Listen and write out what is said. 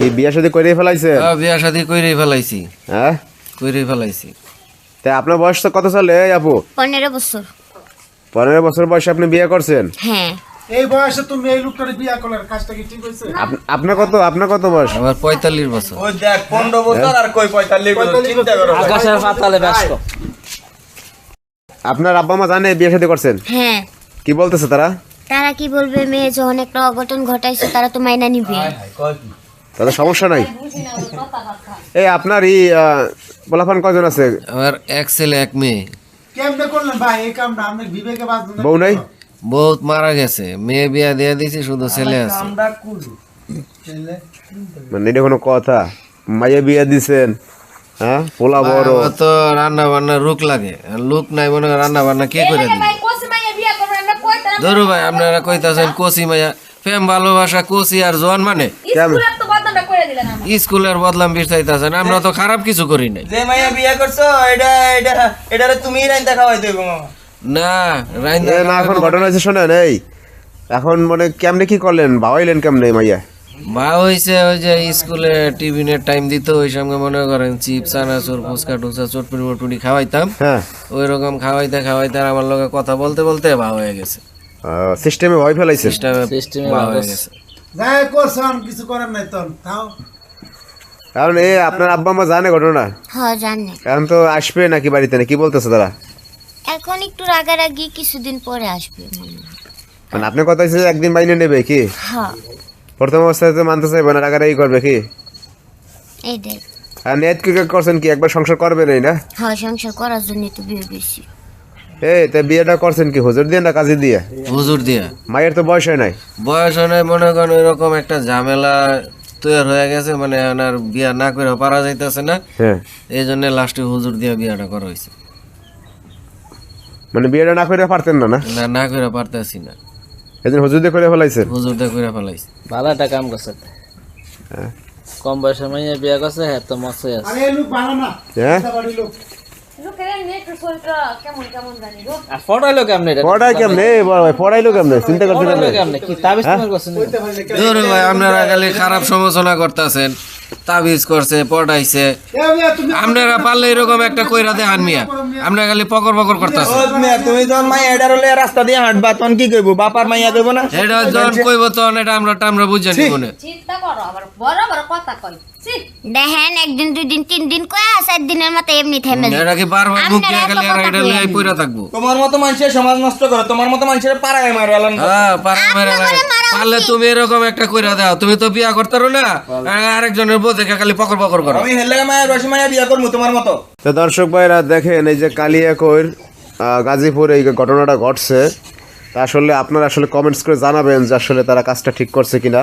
কি বিয়ে শাদী করে ফেলাইছে হ্যাঁ, বিয়া শাদি কইরেই ফেলাইছি। হ্যাঁ? কইরেই ফেলাইছি। তা আপনার বয়স তো কত সালে এই আপু? পনেরো বছর। পনেরো বছর বয়সে আপনি বিয়ে করছেন? হ্যাঁ। এই বয়সে তুমি এই লোকটারে বিয়া করলার কাজটা কি ঠিক আপ- আপনার কত আপনার কত বয়স? আমার পঁয়তাল্লিশ বছর। ওই দেখ পনেরো বছর আর কই পঁয়তাল্লিশ বছর? চিন্তা করো আকাশের পাতালে ব্যস্ত। আপনার আব্বা মা জানে বিয়ে শাদী করছেন? হ্যাঁ। কি বলতেছে তারা? তারা কি বলবে মেয়ে যখন একটা অঘটন ঘটাইছে তারা তো মাইনা নিবে। তাদের সমস্যা নাই? এই আপনার এই পোলাফান কজন আছে? আমার এক ছেলে এক মেয়ে। কেমনে করলেন ভাই? এই কামটা আপনি বিবেকে বাদ বউ নাই? বহুত মারা গেছে। মেয়ে বিয়া দিয়ে দিয়েছি শুধু ছেলে আছে। মানে এটা কোনো কথা? মাইয়ে বিয়া দিছেন হ্যাঁ? পোলা বড়। তো রান্না বান্না রুক লাগে। আর লোক নাই মনে হয় রান্না বান্না কে করে দিবে? ধরু ভাই আপনারা কইতাছেন কোসি মাইয়া। প্রেম ভালোবাসা কোসি আর জোয়ান মানে? কেমন স্কুলের বদলাম বিস্তাইতেছেন আমরা তো খারাপ কিছু করি নাই। যে মাইয়া বিয়া করছ এটা এটা এটারে তুমি রাইন দেখাওয়াই দেবো না রাইন এ না এখন ঘটনা হয়েছে শোনেন এই এখন মানে কেমনে কি করলেন ভাবাইলেন কেমনে মাইয়া? বা হইছে ওই যে স্কুলে টিফিনের টাইম দিত ওই সঙ্গে মনে করেন চিপস আনাচুর ফুচকা টুচকা চটপুরি মটুরি খাওয়াইতাম। হ্যাঁ। ওই রকম খাওয়াইতে খাওয়াইতে আমার লগে কথা বলতে বলতে ভা হয়ে গেছে। সিস্টেমে ভয় ফেলাইছে সিস্টেমে System এ ভা ভা হয়ে গেছে। যাই করছ আমি কিছু করার নাই তোর তাও কারণ এ আপনার আব্বা মা জানে ঘটনা। হ্যাঁ জানে। এখন তো আসবে নাকি বাড়িতে না কি বলতেছে তারা? এখন একটু রাগারাগি কিছুদিন পরে আসবে মানে আপনি কথা হচ্ছে যে একদিন বাইনে নেবে কি? হ্যাঁ। প্রথম অবস্থায় তো মানতে চাইবে না রাগারাগি করবে কি? আর নেট কি করছেন কি? একবার সংসার করবে নাই না? হ্যাঁ সংসার করার জন্য তো বিয়ে বেশি এই তা বিয়েটা করছেন কি হুজুর দিয়ে না কাজে দিয়ে? হুজুর দিয়া। মায়ের তো বয়স হয় নাই। বয়স হয় মনে করেন এরকম একটা ঝামেলা তৈরি হয়ে গেছে মানে ওনার বিয়া না করে পারা যাইতেছে না। হ্যাঁ। এই জন্য লাস্টে হুজুর দিয়া বিয়াটা করা হয়েছে। মানে বিয়েটা না করে পারতেন না না? না না করে পারতেছি না। এদিন হুজুর দিয়ে করে ফেলাইছেন? হুজুর দিয়ে করে ফেলাইছে। ভালো একটা কাম করছে। হ্যাঁ। কম বয়সে মাইয়া বিয়া করছে হ্যাঁ তো মশাই আছে। আরে লোক ভালো না। হ্যাঁ? আপনারা খালি খারাপ সমালোচনা করতেছেন তাবিজ করছে পড়াইছে এ বিয়া তুমি আপনারা পারলে এরকম একটা কইরা দেখান মিয়া আপনারা খালি পকর পকর মেয়ে তুমি যখন মাইয়া এটার হলে রাস্তা দিয়ে হাঁটবা তখন কি কইবো বাপার মাইয়া কইবো না এটা যখন কইব তখন এটা আমরা আমরা বুঝে নিব না চিন্তা করো আবার বড় বড় কথা কই দেখেন একদিন দুই দিন তিন দিন কয়ে চার দিনের মতো এমনি থেমে যায়। এটা কি বারবার আর এটা পইরা থাকব। তোমার মতো মানুষের সমাজ নষ্ট করো তোমার মতো মানুষের পাড়ায় মারো এলান হ্যাঁ পারা মেরা। পারলে তুমি এরকম একটা কইরা দাও তুমি তো বিয়া করতে পারো না। আরেকজনের খালি পকর পকর করো। আমি হেলে মায়ের রসি মাইয়া বিয়া করব তোমার মতো। তো দর্শক ভাইরা দেখেন এই যে কালিয়াকৈর আহ, গাজীপুর এই ঘটনাটা ঘটছে। তা আসলে আপনারা আসলে কমেন্টস করে জানাবেন যে আসলে তারা কাজটা ঠিক করছে কিনা।